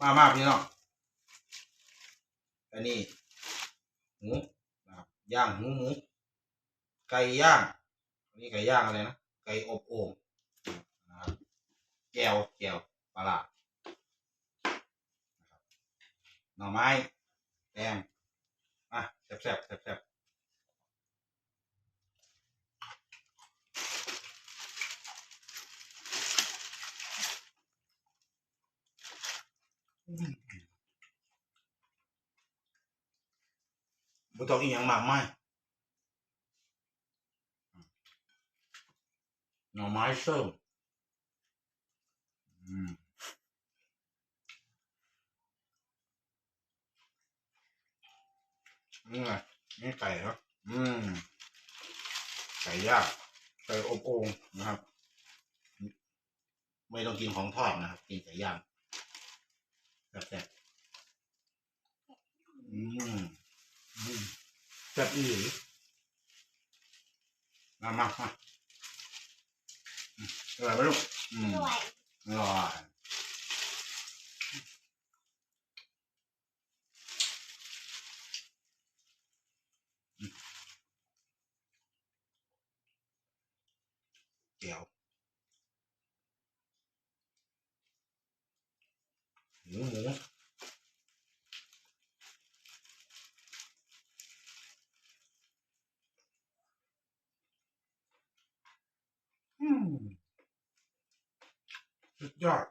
มามากพี่น้องอันนี้หมูนะครับย่างหมูหมูไก่ย่างอันนี้ไก่ย่างอะไรนะไก่อบโอ่งนะครับแก้วแก้วปลาร้าหน่อไม้แกงอะแซ่บแซ่บแซ่บ บบุต้องอีกอย่างมากมายหน่อไม้ส้มอืมนี่ไงนี่ไก่ครับ อืม ไก่ย่างไก่อบโอ่งนะครับ ไม่ต้องกินของทอดนะครับ กินไก่ย่าง แบบแบบๆอืมอืมแซ่บอีหลีมามามาอืมอร่อยไหมลูกอืมด้วยอร่อยเดี๋ยวหมูหมู อืมสุดยอด